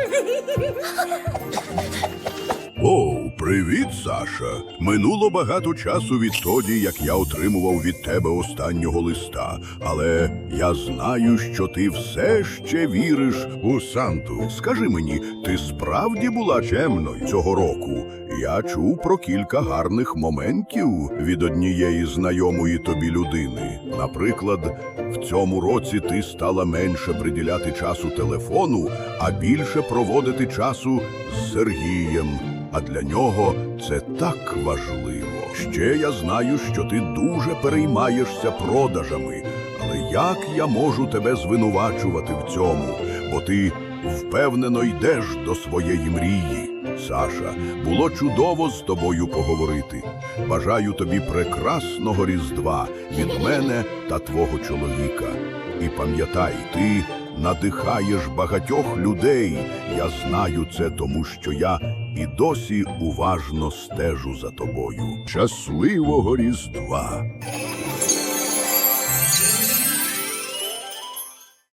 Whoa. Привіт, Саша. Минуло багато часу відтоді, як я отримував від тебе останнього листа. Але я знаю, що ти все ще віриш у Санту. Скажи мені, ти справді була чемною цього року? Я чув про кілька гарних моментів від однієї знайомої тобі людини. Наприклад, в цьому році ти стала менше приділяти часу телефону, а більше проводити часу з Сергієм. А для нього це так важливо. Ще я знаю, що ти дуже переймаєшся продажами. Але як я можу тебе звинувачувати в цьому? Бо ти впевнено йдеш до своєї мрії. Саша, було чудово з тобою поговорити. Бажаю тобі прекрасного Різдва від мене та твого чоловіка. І пам'ятай, ти надихаєш багатьох людей. Я знаю це, тому що я і досі уважно стежу за тобою. Щасливого Різдва!